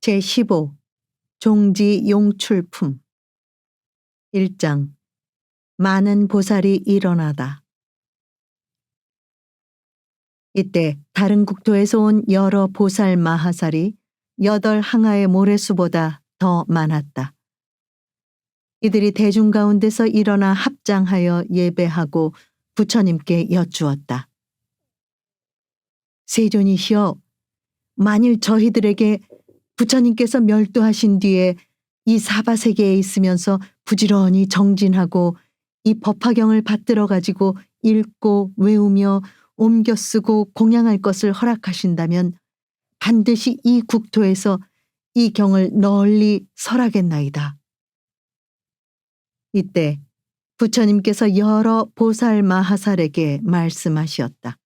제15 종지 용출품 1장 많은 보살이 일어나다 이때 다른 국토에서 온 여러 보살 마하살이 여덟 항아의 모래수보다 더 많았다. 이들이 대중 가운데서 일어나 합장하여 예배하고 부처님께 여쭈었다. 세존이시여, 만일 저희들에게 부처님께서 멸도하신 뒤에 이 사바 세계에 있으면서 부지런히 정진하고 이 법화경을 받들어 가지고 읽고 외우며 옮겨 쓰고 공양할 것을 허락하신다면 반드시 이 국토에서 이 경을 널리 설하겠나이다. 이때 부처님께서 여러 보살 마하살에게 말씀하시었다.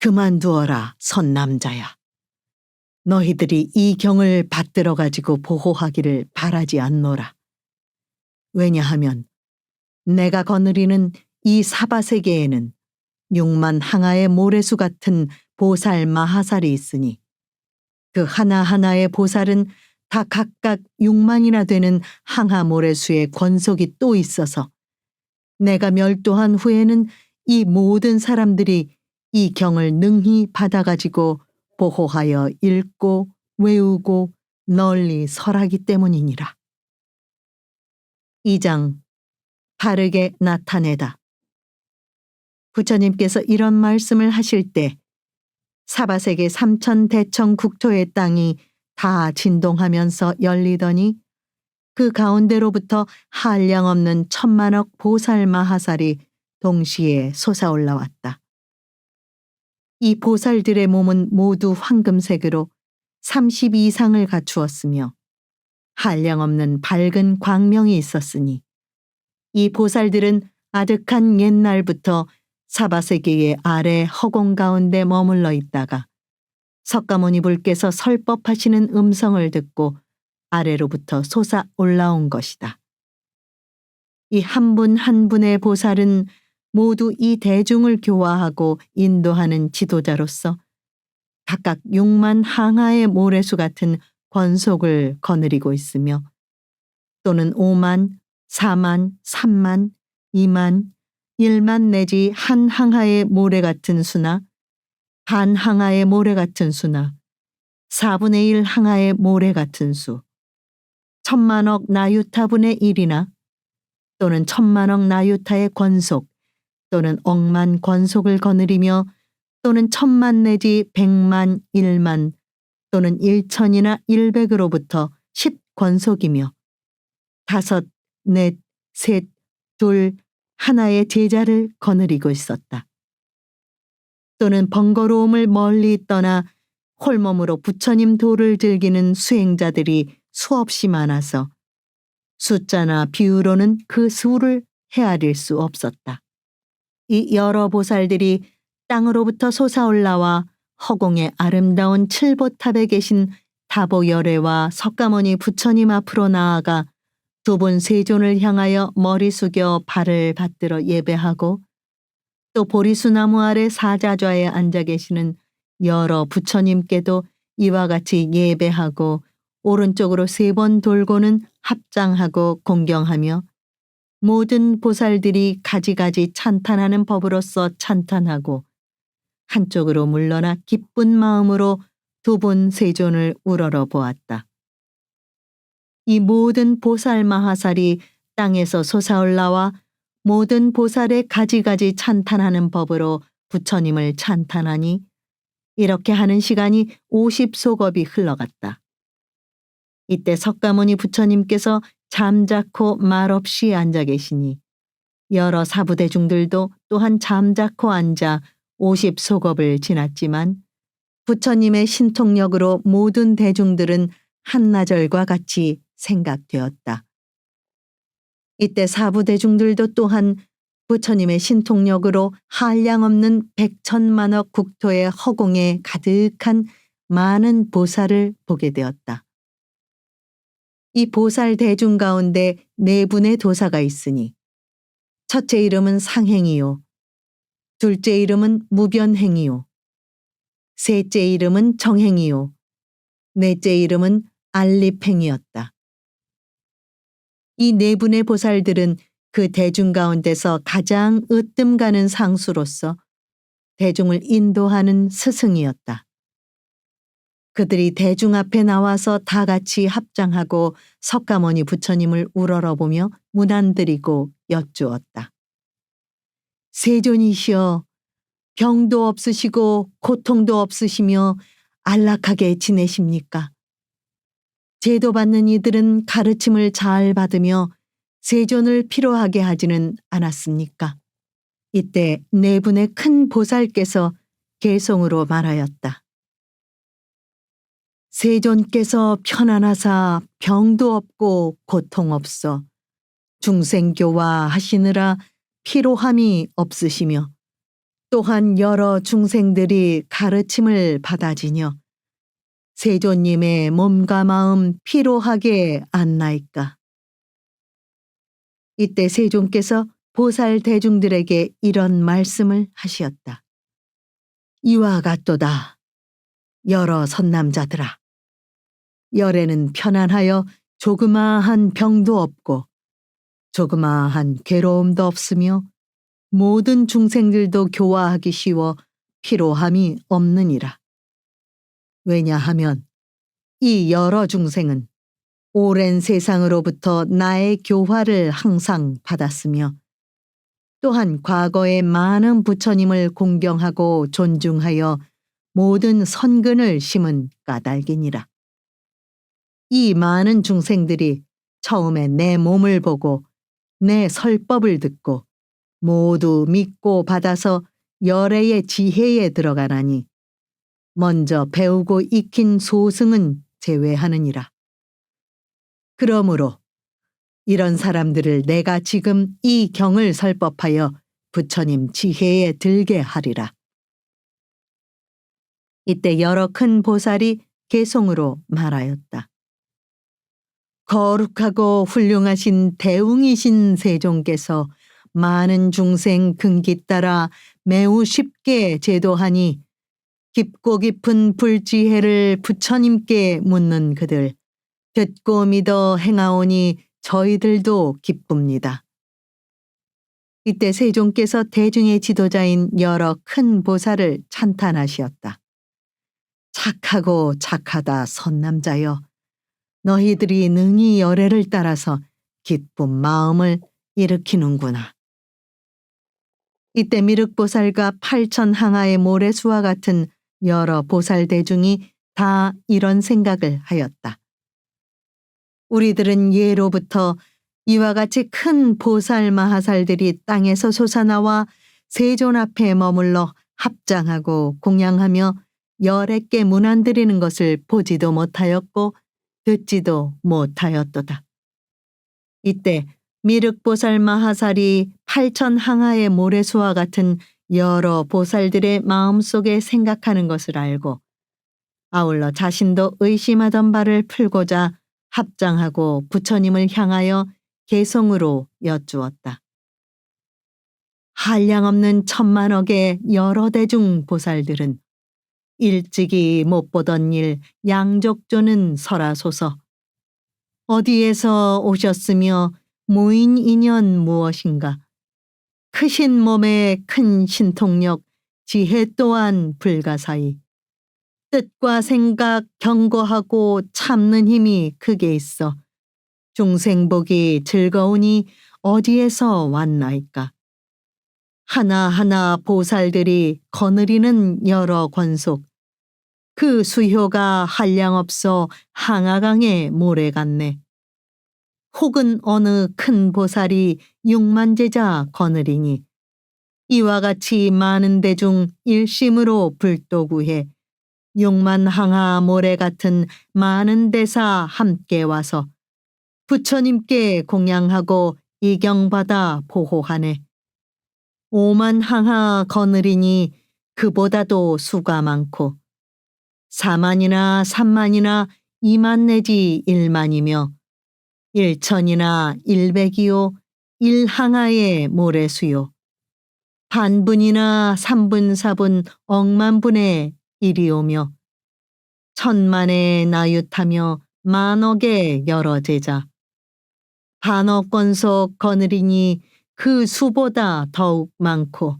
그만두어라, 선남자야. 너희들이 이 경을 받들어 가지고 보호하기를 바라지 않노라. 왜냐하면 내가 거느리는 이 사바 세계에는 육만 항아의 모래수 같은 보살 마하살이 있으니 그 하나하나의 보살은 다 각각 육만이나 되는 항하 모래수의 권속이 또 있어서 내가 멸도한 후에는 이 모든 사람들이 이 경을 능히 받아가지고 보호하여 읽고 외우고 널리 설하기 때문이니라. 2장 바르게 나타내다. 부처님께서 이런 말씀을 하실 때 사바세계 삼천 대청 국토의 땅이 다 진동하면서 열리더니 그 가운데로부터 한량 없는 천만억 보살 마하살이 동시에 솟아올라왔다. 이 보살들의 몸은 모두 황금색으로 30 이상을 갖추었으며 한량없는 밝은 광명이 있었으니 이 보살들은 아득한 옛날부터 사바세계의 아래 허공 가운데 머물러 있다가 석가모니 불께서 설법하시는 음성을 듣고 아래로부터 솟아 올라온 것이다. 이 한 분한 분의 보살은 모두 이 대중을 교화하고 인도하는 지도자로서 각각 6만 항하의 모래수 같은 권속을 거느리고 있으며 또는 5만, 4만, 3만, 2만, 1만 내지 한 항하의 모래 같은 수나 반 항하의 모래 같은 수나 4분의 1 항하의 모래 같은 수, 천만억 나유타분의 1이나 또는 천만억 나유타의 권속 또는 억만 권속을 거느리며 또는 천만 내지 백만, 일만 또는 일천이나 일백으로부터 십 권속이며 다섯, 넷, 셋, 둘, 하나의 제자를 거느리고 있었다. 또는 번거로움을 멀리 떠나 홀몸으로 부처님 도를 즐기는 수행자들이 수없이 많아서 숫자나 비유로는 그 수를 헤아릴 수 없었다. 이 여러 보살들이 땅으로부터 솟아올라와 허공의 아름다운 칠보탑에 계신 다보열애와 석가모니 부처님 앞으로 나아가 두 분 세존을 향하여 머리 숙여 발을 받들어 예배하고 또 보리수나무 아래 사자좌에 앉아 계시는 여러 부처님께도 이와 같이 예배하고 오른쪽으로 세 번 돌고는 합장하고 공경하며 모든 보살들이 가지가지 찬탄하는 법으로서 찬탄하고 한쪽으로 물러나 기쁜 마음으로 두분 세존을 우러러 보았다. 이 모든 보살 마하살이 땅에서 솟아올라와 모든 보살의 가지가지 찬탄하는 법으로 부처님을 찬탄하니 이렇게 하는 시간이 50소겁이 흘러갔다. 이때 석가모니 부처님께서 잠자코 말없이 앉아 계시니 여러 사부대중들도 또한 잠자코 앉아 50소겁을 지났지만 부처님의 신통력으로 모든 대중들은 한나절과 같이 생각되었다. 이때 사부대중들도 또한 부처님의 신통력으로 한량없는 백천만억 국토의 허공에 가득한 많은 보살을 보게 되었다. 이 보살 대중 가운데 네 분의 도사가 있으니 첫째 이름은 상행이요. 둘째 이름은 무변행이요. 셋째 이름은 정행이요. 넷째 이름은 알리팽이었다. 이 네 분의 보살들은 그 대중 가운데서 가장 으뜸 가는 상수로서 대중을 인도하는 스승이었다. 그들이 대중 앞에 나와서 다 같이 합장하고 석가모니 부처님을 우러러보며 문안드리고 여쭈었다. 세존이시여 병도 없으시고 고통도 없으시며 안락하게 지내십니까? 제도 받는 이들은 가르침을 잘 받으며 세존을 필요하게 하지는 않았습니까? 이때 네 분의 큰 보살께서 개송으로 말하였다. 세존께서 편안하사 병도 없고 고통 없어 중생교화 하시느라 피로함이 없으시며 또한 여러 중생들이 가르침을 받아지녀 세존님의 몸과 마음 피로하게 안나이까. 이때 세존께서 보살 대중들에게 이런 말씀을 하시었다. 이와 같도다. 여러 선남자들아. 열에는 편안하여 조그마한 병도 없고 조그마한 괴로움도 없으며 모든 중생들도 교화하기 쉬워 피로함이 없느니라. 왜냐하면 이 여러 중생은 오랜 세상으로부터 나의 교화를 항상 받았으며 또한 과거에 많은 부처님을 공경하고 존중하여 모든 선근을 심은 까닭이니라. 이 많은 중생들이 처음에 내 몸을 보고 내 설법을 듣고 모두 믿고 받아서 열애의 지혜에 들어가나니 먼저 배우고 익힌 소승은 제외하느니라. 그러므로 이런 사람들을 내가 지금 이 경을 설법하여 부처님 지혜에 들게 하리라. 이때 여러 큰 보살이 개송으로 말하였다. 거룩하고 훌륭하신 대웅이신 세종께서 많은 중생 근기 따라 매우 쉽게 제도하니 깊고 깊은 불지혜를 부처님께 묻는 그들 듣고 믿어 행하오니 저희들도 기쁩니다. 이때 세종께서 대중의 지도자인 여러 큰 보살을 찬탄하시었다. 착하고 착하다 선남자여 너희들이 능히 열애를 따라서 기쁜 마음을 일으키는구나. 이때 미륵보살과 팔천 항아의 모래수와 같은 여러 보살 대중이 다 이런 생각을 하였다. 우리들은 예로부터 이와 같이 큰 보살 마하살들이 땅에서 솟아나와 세존 앞에 머물러 합장하고 공양하며 열애께 문안드리는 것을 보지도 못하였고 듣지도 못하였도다. 이때 미륵보살 마하살이 팔천 항하의 모래수와 같은 여러 보살들의 마음속에 생각하는 것을 알고 아울러 자신도 의심하던 바를 풀고자 합장하고 부처님을 향하여 개성으로 여쭈었다. 한량없는 천만억의 여러 대중 보살들은 일찍이 못 보던 일 양족조는 설하소서. 어디에서 오셨으며 모인 인연 무엇인가? 크신 몸에 큰 신통력, 지혜 또한 불가사의. 뜻과 생각 경고하고 참는 힘이 크게 있어 중생복이 즐거우니 어디에서 왔나이까. 하나하나 보살들이 거느리는 여러 권속. 그 수효가 한량 없어 항아강에 모래 같네. 혹은 어느 큰 보살이 육만제자 거느리니 이와 같이 많은 대중 일심으로 불도구해 육만 항아 모래 같은 많은 대사 함께 와서 부처님께 공양하고 이경받아 보호하네. 오만 항하 거느리니 그보다도 수가 많고 사만이나 삼만이나 이만 내지 일만이며 일천이나 일백이요 일항하의 모래수요 반분이나 삼분 사분 억만분의 일이 오며 천만에 나윳하며 만억의 여러 제자. 반억 권속 거느리니 그 수보다 더욱 많고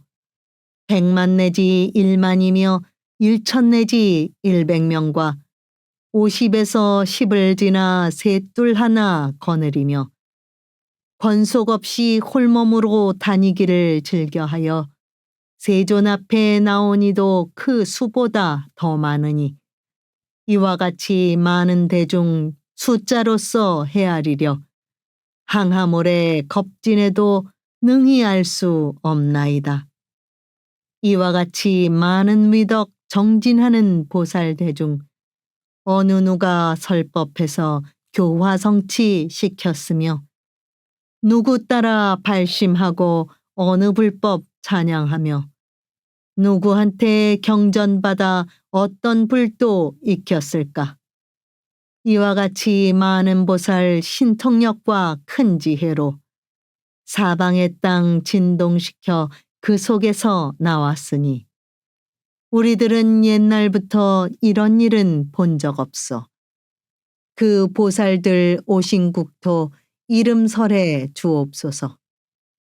백만 내지 일만이며 일천 내지 일백명과 오십에서 십을 지나 셋둘 하나 거느리며 권속 없이 홀몸으로 다니기를 즐겨하여 세존 앞에 나오니도 그 수보다 더 많으니 이와 같이 많은 대중 숫자로서 헤아리려 항하몰에 겁진에도 능히 알 수 없나이다. 이와 같이 많은 미덕 정진하는 보살 대중 어느 누가 설법해서 교화성치 시켰으며 누구 따라 발심하고 어느 불법 찬양하며 누구한테 경전받아 어떤 불도 익혔을까? 이와 같이 많은 보살 신통력과 큰 지혜로 사방의 땅 진동시켜 그 속에서 나왔으니 우리들은 옛날부터 이런 일은 본 적 없어. 그 보살들 오신 국토 이름설에 주옵소서.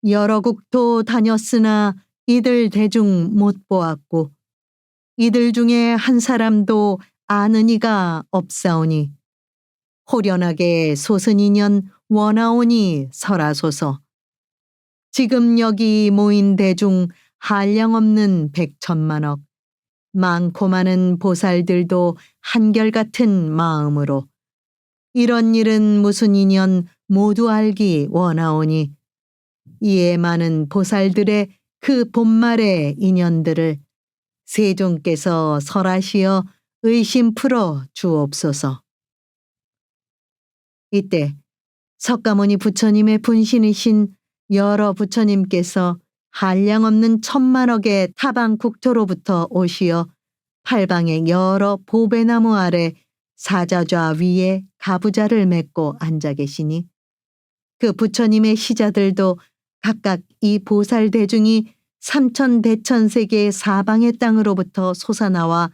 여러 국토 다녔으나 이들 대중 못 보았고 이들 중에 한 사람도 아는 이가 없사오니 호련하게 소선인연 원하오니 설하소서. 지금 여기 모인 대중 한량 없는 백천만억 많고 많은 보살들도 한결같은 마음으로 이런 일은 무슨 인연 모두 알기 원하오니 이에 많은 보살들의 그 본말의 인연들을 세종께서 설하시어 의심 풀어 주옵소서. 이때 석가모니 부처님의 분신이신 여러 부처님께서 한량 없는 천만억의 타방 국토로부터 오시어 팔방의 여러 보배나무 아래 사자좌 위에 가부좌를 맺고 앉아 계시니 그 부처님의 시자들도 각각 이 보살 대중이 삼천 대천 세계 사방의 땅으로부터 솟아나와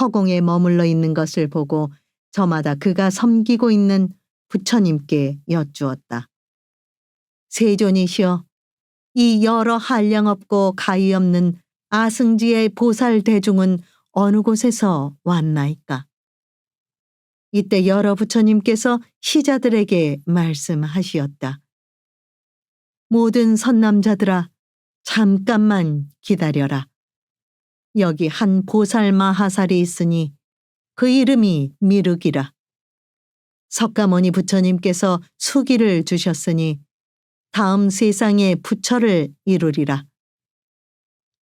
허공에 머물러 있는 것을 보고 저마다 그가 섬기고 있는 부처님께 여쭈었다. 세존이시여, 이 여러 한량 없고 가히 없는 아승지의 보살 대중은 어느 곳에서 왔나이까? 이때 여러 부처님께서 시자들에게 말씀하시었다. 모든 선남자들아, 잠깐만 기다려라. 여기 한 보살 마하살이 있으니 그 이름이 미륵이라. 석가모니 부처님께서 수기를 주셨으니 다음 세상에 부처를 이루리라.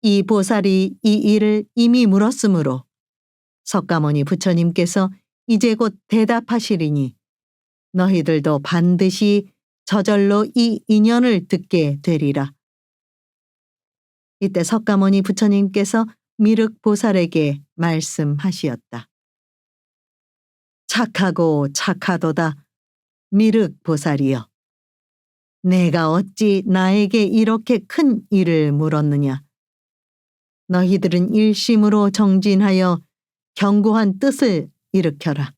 이 보살이 이 일을 이미 물었으므로 석가모니 부처님께서 이제 곧 대답하시리니 너희들도 반드시 저절로 이 인연을 듣게 되리라. 이때 석가모니 부처님께서 미륵 보살에게 말씀하시었다. 착하고 착하도다. 미륵 보살이여. 내가 어찌 나에게 이렇게 큰 일을 물었느냐. 너희들은 일심으로 정진하여 견고한 뜻을 일으켜라.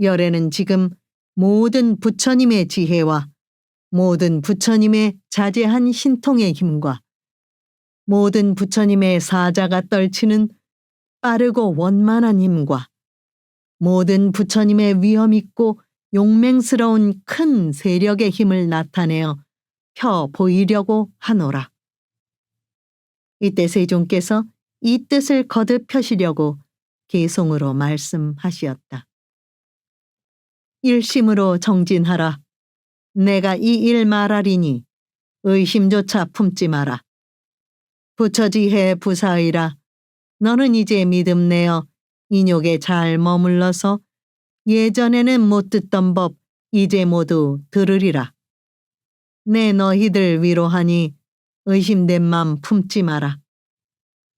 열애는 지금 모든 부처님의 지혜와 모든 부처님의 자제한 신통의 힘과 모든 부처님의 사자가 떨치는 빠르고 원만한 힘과 모든 부처님의 위험 있고 용맹스러운 큰 세력의 힘을 나타내어 펴 보이려고 하노라. 이때 세종께서 이 뜻을 거듭 펴시려고 개송으로 말씀하시었다. 일심으로 정진하라. 내가 이 일 말하리니 의심조차 품지 마라. 부처지혜 부사의라. 너는 이제 믿음 내어 인욕에 잘 머물러서 예전에는 못 듣던 법 이제 모두 들으리라. 내 너희들 위로하니 의심된 맘 품지 마라.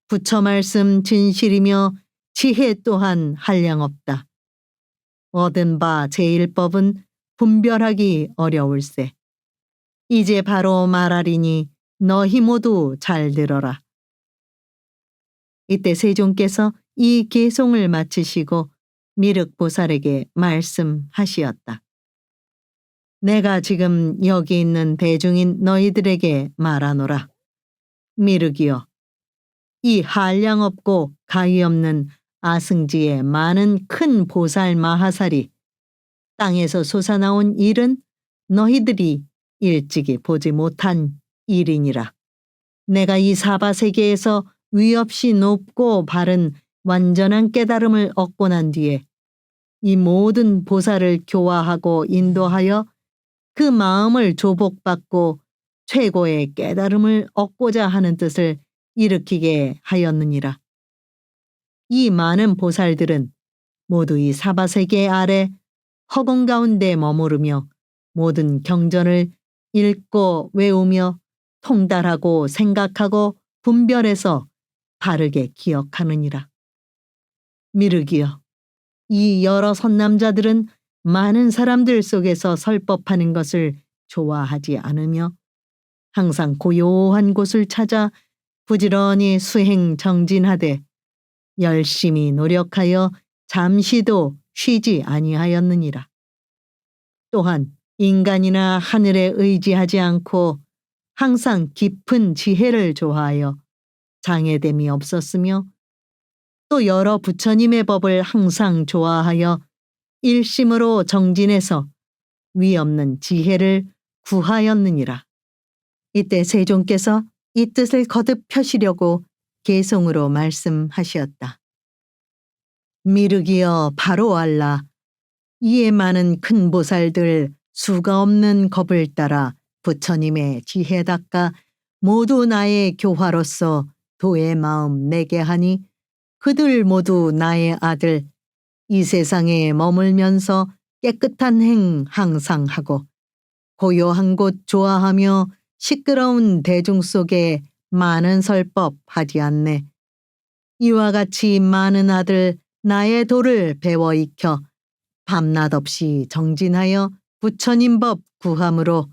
부처 말씀 진실이며 지혜 또한 한량없다. 얻은 바 제일법은 분별하기 어려울세. 이제 바로 말하리니 너희 모두 잘 들어라. 이때 세종께서 이 개송을 마치시고 미륵보살에게 말씀하시었다. 내가 지금 여기 있는 대중인 너희들에게 말하노라. 미륵이여, 이 한량 없고 가히 없는 아승지의 많은 큰 보살 마하살이 땅에서 솟아나온 일은 너희들이 일찍이 보지 못한 일이니라. 내가 이 사바세계에서 위없이 높고 바른 완전한 깨달음을 얻고 난 뒤에 이 모든 보살을 교화하고 인도하여 그 마음을 조복받고 최고의 깨달음을 얻고자 하는 뜻을 일으키게 하였느니라. 이 많은 보살들은 모두 이 사바세계 아래 허공 가운데 머무르며 모든 경전을 읽고 외우며 통달하고 생각하고 분별해서 바르게 기억하느니라. 미르기여, 이 여러 선남자들은 많은 사람들 속에서 설법하는 것을 좋아하지 않으며 항상 고요한 곳을 찾아 부지런히 수행 정진하되 열심히 노력하여 잠시도 쉬지 아니하였느니라. 또한 인간이나 하늘에 의지하지 않고 항상 깊은 지혜를 좋아하여 장애됨이 없었으며 또 여러 부처님의 법을 항상 좋아하여 일심으로 정진해서 위없는 지혜를 구하였느니라. 이때 세종께서 이 뜻을 거듭 펴시려고 개송으로 말씀하시었다. 미륵이여 바로 알라. 이에 많은 큰 보살들 수가 없는 겁을 따라 부처님의 지혜 닦아 모두 나의 교화로서 도의 마음 내게 하니 그들 모두 나의 아들 이 세상에 머물면서 깨끗한 행 항상 하고 고요한 곳 좋아하며 시끄러운 대중 속에 많은 설법 하지 않네. 이와 같이 많은 아들 나의 도를 배워 익혀 밤낮 없이 정진하여 부처님 법 구함으로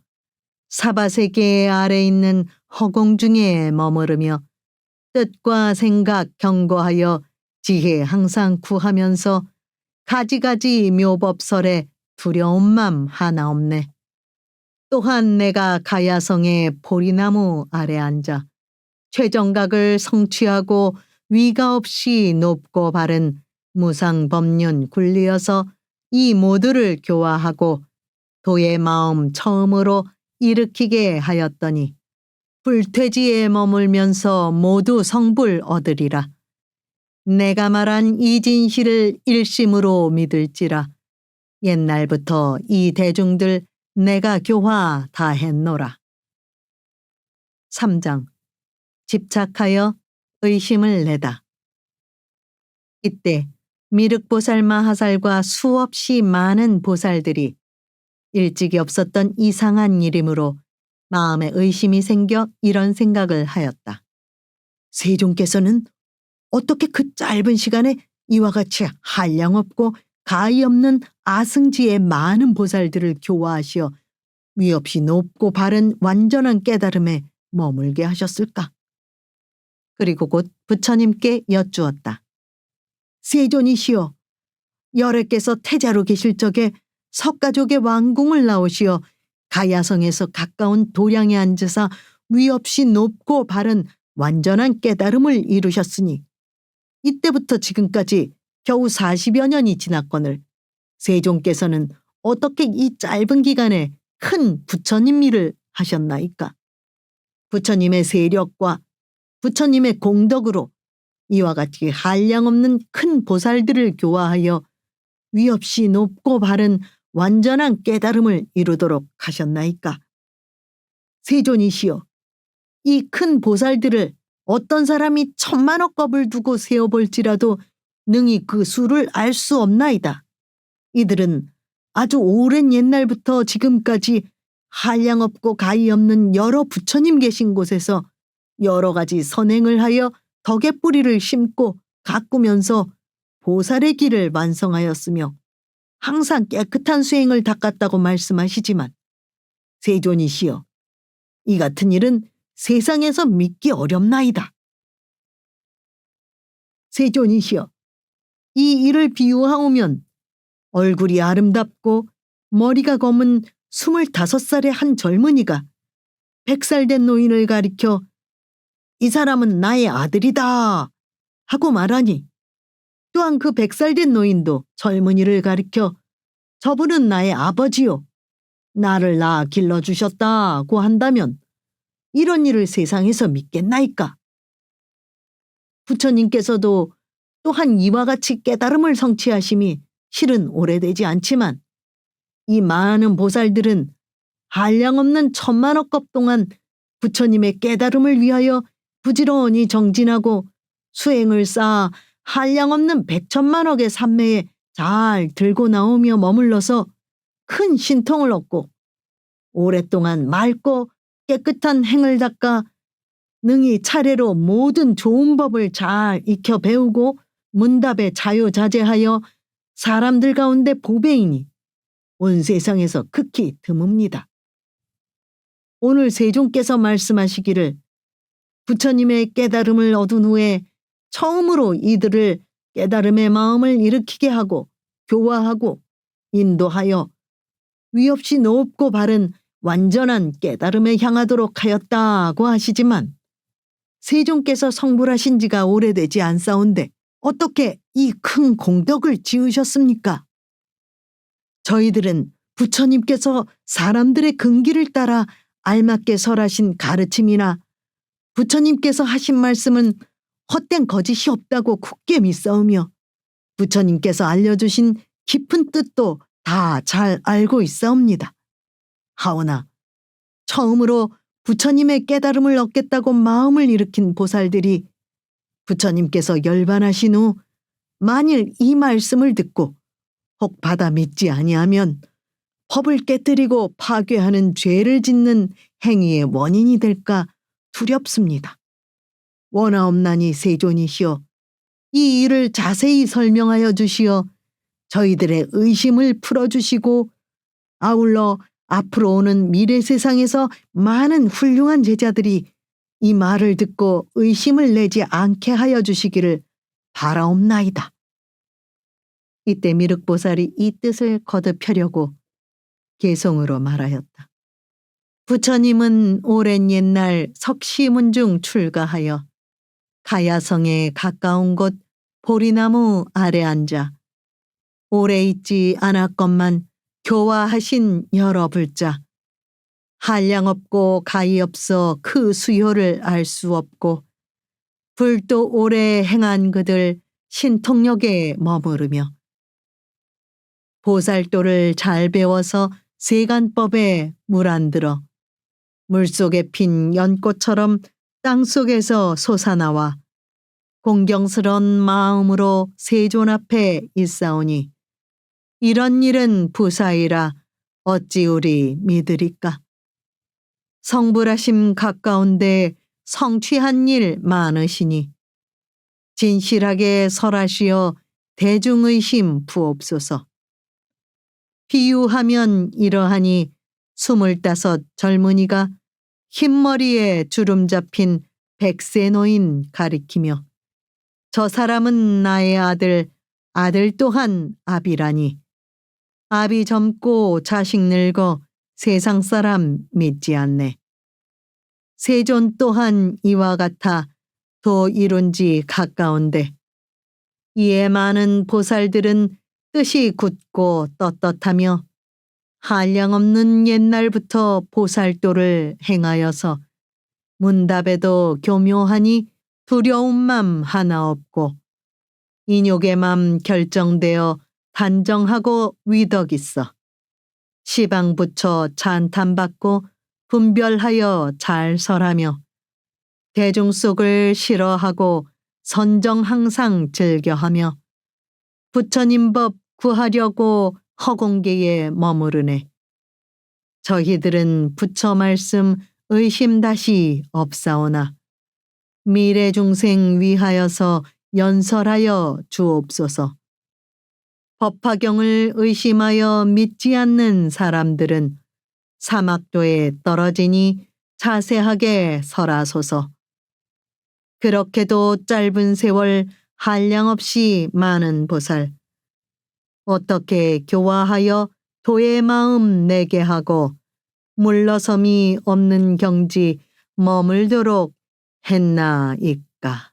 사바세계 아래 있는 허공 중에 머무르며 뜻과 생각 경고하여 지혜 항상 구하면서 가지가지 묘법설에 두려움만 하나 없네. 또한 내가 가야성의 보리나무 아래 앉아 최정각을 성취하고 위가 없이 높고 바른 무상법륜 굴리어서 이 모두를 교화하고 도의 마음 처음으로 일으키게 하였더니 불퇴지에 머물면서 모두 성불 얻으리라. 내가 말한 이 진실을 일심으로 믿을지라. 옛날부터 이 대중들 내가 교화 다 했노라. 3장 집착하여 의심을 내다. 이때 미륵보살 마 하살과 수없이 많은 보살들이 일찍이 없었던 이상한 일이므로 마음에 의심이 생겨 이런 생각을 하였다. 세종께서는 어떻게 그 짧은 시간에 이와 같이 한량없고 가히 없는 아승지의 많은 보살들을 교화하시어 위없이 높고 바른 완전한 깨달음에 머물게 하셨을까? 그리고 곧 부처님께 여쭈었다. 세존이시여, 열애께서 태자로 계실 적에 석가족의 왕궁을 나오시어 가야성에서 가까운 도량에 앉으사 위없이 높고 바른 완전한 깨달음을 이루셨으니 이때부터 지금까지 겨우 40여 년이 지났거늘 세종께서는 어떻게 이 짧은 기간에 큰 부처님 일을 하셨나이까? 부처님의 세력과 부처님의 공덕으로 이와 같이 한량없는 큰 보살들을 교화하여 위없이 높고 바른 완전한 깨달음을 이루도록 하셨나이까? 세존이시여, 이 큰 보살들을 어떤 사람이 천만억 겁을 두고 세어볼지라도 능히 그 수를 알 수 없나이다. 이들은 아주 오랜 옛날부터 지금까지 한량 없고 가히 없는 여러 부처님 계신 곳에서 여러 가지 선행을 하여 덕의 뿌리를 심고 가꾸면서 보살의 길을 완성하였으며 항상 깨끗한 수행을 닦았다고 말씀하시지만 세존이시여 이 같은 일은 세상에서 믿기 어렵나이다. 세존이시여 이 일을 비유하오면 얼굴이 아름답고 머리가 검은 스물다섯 살의 한 젊은이가 백살 된 노인을 가리켜 이 사람은 나의 아들이다 하고 말하니 또한 그 백살된 노인도 젊은이를 가리켜 저분은 나의 아버지요. 나를 낳아 길러주셨다고 한다면 이런 일을 세상에서 믿겠나이까? 부처님께서도 또한 이와 같이 깨달음을 성취하심이 실은 오래되지 않지만 이 많은 보살들은 한량없는 천만억겁 동안 부처님의 깨달음을 위하여 부지런히 정진하고 수행을 쌓아 한량없는 백천만억의 산매에 잘 들고 나오며 머물러서 큰 신통을 얻고 오랫동안 맑고 깨끗한 행을 닦아 능히 차례로 모든 좋은 법을 잘 익혀 배우고 문답에 자유자재하여 사람들 가운데 보배이니 온 세상에서 극히 드뭅니다. 오늘 세종께서 말씀하시기를 부처님의 깨달음을 얻은 후에 처음으로 이들을 깨달음의 마음을 일으키게 하고 교화하고 인도하여 위없이 높고 바른 완전한 깨달음에 향하도록 하였다고 하시지만 세종께서 성불하신 지가 오래되지 않사온데 어떻게 이 큰 공덕을 지으셨습니까? 저희들은 부처님께서 사람들의 근기를 따라 알맞게 설하신 가르침이나 부처님께서 하신 말씀은 헛된 거짓이 없다고 굳게 믿사오며 부처님께서 알려주신 깊은 뜻도 다 잘 알고 있사옵니다. 하오나 처음으로 부처님의 깨달음을 얻겠다고 마음을 일으킨 보살들이 부처님께서 열반하신 후 만일 이 말씀을 듣고 혹 받아 믿지 아니하면 법을 깨뜨리고 파괴하는 죄를 짓는 행위의 원인이 될까 두렵습니다. 원하옵나니 세존이시여 이 일을 자세히 설명하여 주시어 저희들의 의심을 풀어주시고 아울러 앞으로 오는 미래 세상에서 많은 훌륭한 제자들이 이 말을 듣고 의심을 내지 않게 하여 주시기를 바라옵나이다. 이때 미륵보살이 이 뜻을 거듭하려고 개성으로 말하였다. 부처님은 오랜 옛날 석시문중 출가하여 가야성에 가까운 곳 보리나무 아래 앉아 오래 있지 않았건만 교화하신 여러 불자. 한량 없고 가히 없어 그 수요를 알 수 없고 불도 오래 행한 그들 신통력에 머무르며 보살도를 잘 배워서 세간법에 물안 들어 물속에 핀 연꽃처럼 땅속에서 솟아나와 공경스런 마음으로 세존 앞에 있사오니 이런 일은 부사이라 어찌 우리 믿으리까. 성불하심 가까운데 성취한 일 많으시니 진실하게 설하시어 대중의심 부옵소서. 비유하면 이러하니 스물다섯 젊은이가 흰머리에 주름 잡힌 백세 노인 가리키며 저 사람은 나의 아들, 아들 또한 아비라니. 아비 젊고 자식 늙어 세상 사람 믿지 않네. 세존 또한 이와 같아 도 이룬 지 가까운데 이에 많은 보살들은 뜻이 굳고 떳떳하며 한량없는 옛날부터 보살도를 행하여서 문답에도 교묘하니 두려운 맘 하나 없고 인욕의 맘 결정되어 단정하고 위덕 있어 시방 붙여 찬탄받고 분별하여 잘 설하며 대중 속을 싫어하고 선정 항상 즐겨하며 부처님 법 구하려고 허공계에 머무르네. 저희들은 부처 말씀 의심 다시 없사오나 미래 중생 위하여서 연설하여 주옵소서. 법화경을 의심하여 믿지 않는 사람들은 사막도에 떨어지니 자세하게 설하소서. 그렇게도 짧은 세월 한량 없이 많은 보살. 어떻게 교화하여 도의 마음 내게 하고 물러섬이 없는 경지 머물도록 했나이까.